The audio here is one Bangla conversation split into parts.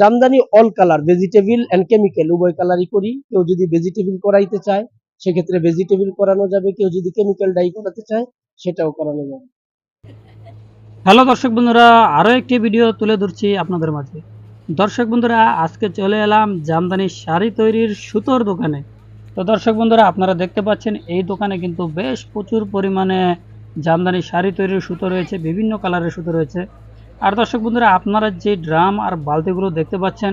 Jamdani all colour vegetable and chemical উভয় কালারই করি। কেউ যদি ভেজিটেবল করাইতে চায়, সেক্ষেত্রে ভেজিটেবল করানো যাবে। কেউ যদি কেমিক্যাল ডাই করাতে চায়, সেটাও করানো যাবে। হ্যালো দর্শক বন্ধুরা, আরও একটি ভিডিও তুলে ধরছি আপনাদের মাঝে। দর্শক বন্ধুরা, আজকে চলে এলাম জামদানি শাড়ি তৈরির সুতোর দোকানে। তো দর্শক বন্ধুরা, আপনারা দেখতে পাচ্ছেন, এই দোকানে কিন্তু বেশ প্রচুর পরিমাণে জামদানি শাড়ি তৈরির সুতো রয়েছে, বিভিন্ন কালারের সুতো রয়েছে। আর দর্শক বন্ধুরা আপনারা যে ড্রাম আর বালতিগুলো দেখতে পাচ্ছেন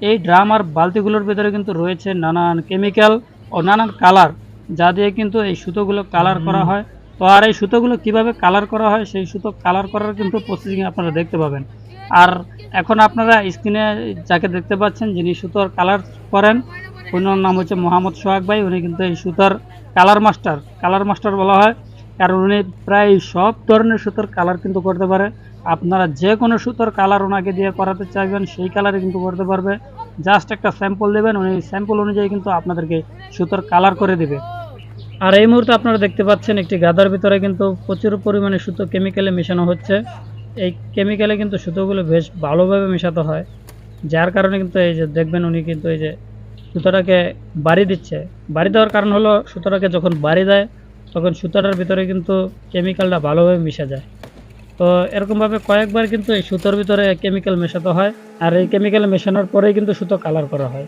এই ড্রাম আর বালতিগুলোর ভেতরে কিন্তু রয়েছে নানান কেমিক্যাল ও নানান কালার যা দিয়ে কিন্তু এই সুতোগুলো কালার করা হয়। তো আর এই সুতোগুলো কীভাবে কালার করা হয় সেই সুতো কালার করার কিন্তু প্রসেসিং আপনারা দেখতে পাবেন। আর এখন আপনারা স্ক্রিনে যাকে দেখতে পাচ্ছেন যিনি সুতোর কালার করেন ওনার নাম হচ্ছে মোহাম্মদ সোহাগ ভাই। উনি কিন্তু এই সুতোর কালার মাস্টার। কালার মাস্টার বলা হয়। কারণ উনি প্রায় সব ধরনের সুতোর কালার কিন্তু করতে পারে। আপনারা যে কোনো সুতোর কালার ওনাকে দিয়ে করাতে চাইবেন, সেই কালারে কিন্তু করতে পারবে। জাস্ট একটা স্যাম্পল দেবেন, উনি স্যাম্পল অনুযায়ী কিন্তু আপনাদেরকে সুতোর কালার করে দেবে। আর এই মুহূর্তে আপনারা দেখতে পাচ্ছেন একটি গাদার ভিতরে কিন্তু প্রচুর পরিমাণে সুতো কেমিক্যালে মেশানো হচ্ছে। এই কেমিক্যালে কিন্তু সুতোগুলো বেশ ভালোভাবে মেশাতে হয়। যার কারণে কিন্তু এই যে দেখবেন উনি কিন্তু এই যে সুতোটাকে বাড়ি দিচ্ছে। বাড়ি দেওয়ার কারণ হলো সুতোটাকে যখন বাড়ি দেয়, তখন সুতোটার ভিতরে কিন্তু কেমিক্যালটা ভালোভাবে মিশে যায়। তো এরকমভাবে কয়েকবার কিন্তু এই সুতোর ভিতরে কেমিক্যাল মেশাতে হয় আর এই কেমিক্যাল মেশানোর পরেই কিন্তু সুতো কালার করা হয়।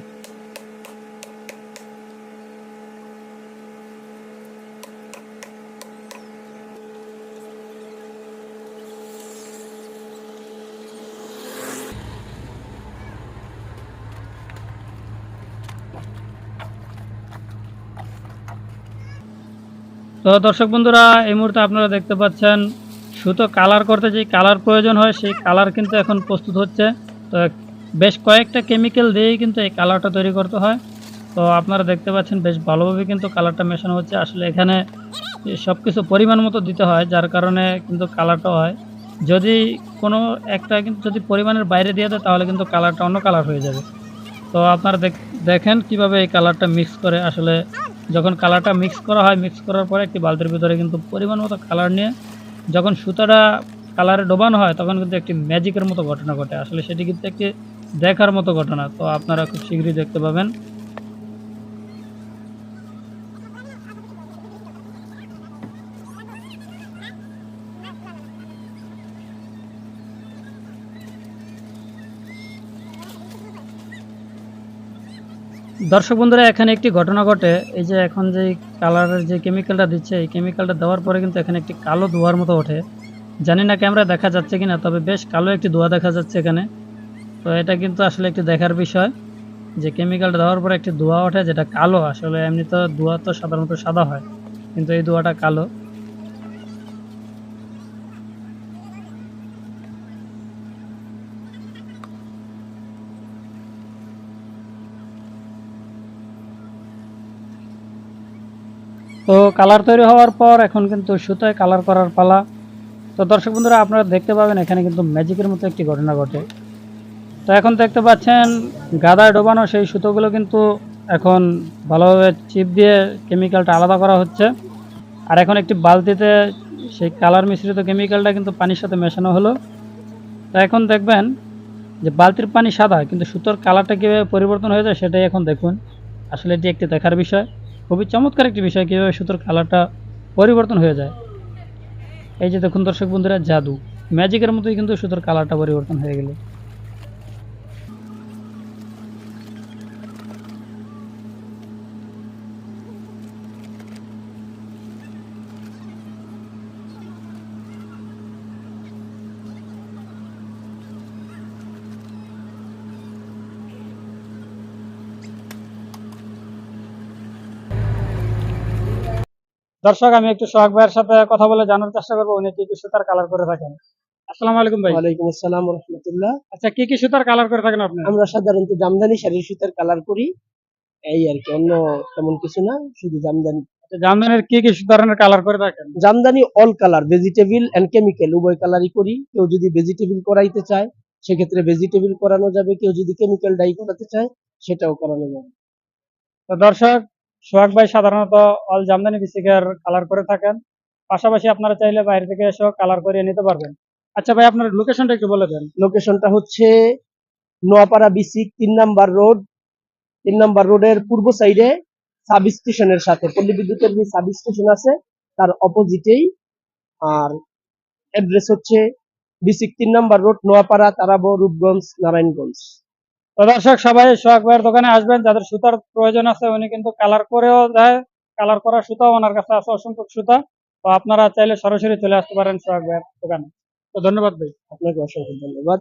তো দর্শক বন্ধুরা, এই মুহূর্তে আপনারা দেখতে পাচ্ছেন সুতো কালার করতে যে কালার প্রয়োজন হয়, সেই কালার কিন্তু এখন প্রস্তুত হচ্ছে। তো বেশ কয়েকটা কেমিক্যাল দিয়েই কিন্তু এই কালারটা তৈরি করতে হয়। তো আপনারা দেখতে পাচ্ছেন বেশ ভালোভাবে কিন্তু কালারটা মেশানো হচ্ছে। আসলে এখানে সব কিছু পরিমাণ মতো দিতে হয়, যার কারণে কিন্তু কালারটা হয়। যদি কোনো একটা কিন্তু যদি পরিমাণের বাইরে দিয়ে দেয়, তাহলে কিন্তু কালারটা অন্য কালার হয়ে যাবে। তো আপনারা দেখ- দেখেন কীভাবে এই কালারটা মিক্স করে। আসলে যখন কালারটা মিক্স করা হয় মিক্স করার পরে একটি বালতির ভিতরে কিন্তু পরিমাণ মতো কালার নিয়ে যখন সুতাটা কালারে ডোবানো হয়, তখন কিন্তু একটি ম্যাজিকের মতো ঘটনা ঘটে। আসলে সেটি কিন্তু একটি দেখার মতো ঘটনা। তো আপনারা খুব শীঘ্রই দেখতে পাবেন। দর্শক বন্ধুরা, এখানে একটি ঘটনা ঘটে। এই যে এখন যে কালারের যে কেমিক্যালটা দিচ্ছে, এই কেমিক্যালটা দেওয়ার পরে কিন্তু এখানে একটি কালো ধোয়ার মতো ওঠে। জানি না ক্যামেরা দেখা যাচ্ছে কিনা, তবে বেশ কালো একটি ধোয়া দেখা যাচ্ছে এখানে। তো এটা কিন্তু আসলে একটি দেখার বিষয় যে কেমিক্যালটা দেওয়ার পরে একটি ধোয়া ওঠে যেটা কালো। আসলে এমনি তো ধোয়া তো সাধারণত সাদা হয়, কিন্তু এই ধোয়াটা কালো। তো কালার তৈরি হওয়ার পর এখন কিন্তু সুতোয় কালার করার পালা। তো দর্শক বন্ধুরা, আপনারা দেখতে পাবেন এখানে কিন্তু ম্যাজিকের মতো একটি ঘটনা ঘটে। তো এখন দেখতে পাচ্ছেন, গাদায় ডোবানো সেই সুতোগুলো কিন্তু এখন ভালোভাবে চিপ দিয়ে কেমিক্যালটা আলাদা করা হচ্ছে। আর এখন একটি বালতিতে সেই কালার মিশ্রিত কেমিক্যালটা কিন্তু পানির সাথে মেশানো হলো। তো এখন দেখবেন যে বালতির পানি সাদা, কিন্তু সুতোর কালারটা কীভাবে পরিবর্তন হয়ে যায় সেটাই এখন দেখুন। আসলে এটি একটি দেখার বিষয়। খুবই চমৎকার একটি বিষয়, কীভাবে সুতোর কালারটা পরিবর্তন হয়ে যায়। এই যে দেখুন দর্শক বন্ধুরা, জাদু। ম্যাজিকের মতোই কিন্তু সুতোর কালারটা পরিবর্তন হয়ে গেল। দর্শক আমি একটু সোহাগ ভাইয়ের সাথে কথা বলে জানার চেষ্টা করব। উনি কি কি সুতার কালার করে থাকেন? আসসালামু আলাইকুম ভাই। ওয়ালাইকুম আসসালাম রহমতুল্লাহ। আচ্ছা কি কি সুতার কালার করে থাকেন আপনি? আমরা সাধারণত জামদানি শাড়ির সুতার কালার করি। এই আর কি অন্য তেমন কিছু না শুধু জামদানি। আচ্ছা, জামদানির কি কি ধরনের কালার করে থাকেন? Jamdani all colour vegetable and chemical উভয় কালারই করি। কেউ যদি ভেজিটেবল করাইতে চায় সেক্ষেত্রে ভেজিটেবল করানো যাবে। কেউ যদি কেমিক্যাল ডাই করাতে চায় সেটাও করানো যাবে। তো দর্শক সোহাগ ভাই সাধারণত অল জামদানি বিসিকের কালার করে থাকেন। পাশাপাশি আপনারা চাইলে বাইরে থেকে এসেও কালার করিয়ে নিতে পারবেন। আচ্ছা ভাই, আপনার লোকেশনটা একটু বলে দেন। লোকেশনটা হচ্ছে নোয়াপাড়া বিসিক তিন নাম্বার রোড। তিন নাম্বার রোডের পূর্ব সাইডে সাব স্টেশনের সাথে, পল্লী বিদ্যুতের যে সাব স্টেশন আছে, তার অপোজিটেই আর অ্যাড্রেস হচ্ছে বিসিক তিন নাম্বার রোড, নোয়াপাড়া, তারাবো, রূপগঞ্জ, নারায়ণগঞ্জ। তো দর্শক, সবাই সোহাগ দোকানে আসবেন, যাদের সুতার প্রয়োজন আছে উনি কিন্তু কালার করেও দেয় কালার করা সুতা, ওনার কাছে আছে অসংখ্য সুতা। তো আপনারা চাইলে সরাসরি চলে আসতে পারেন সোহাগ দোকানে। তো ধন্যবাদ ভাই, আপনাকে অসংখ্য ধন্যবাদ।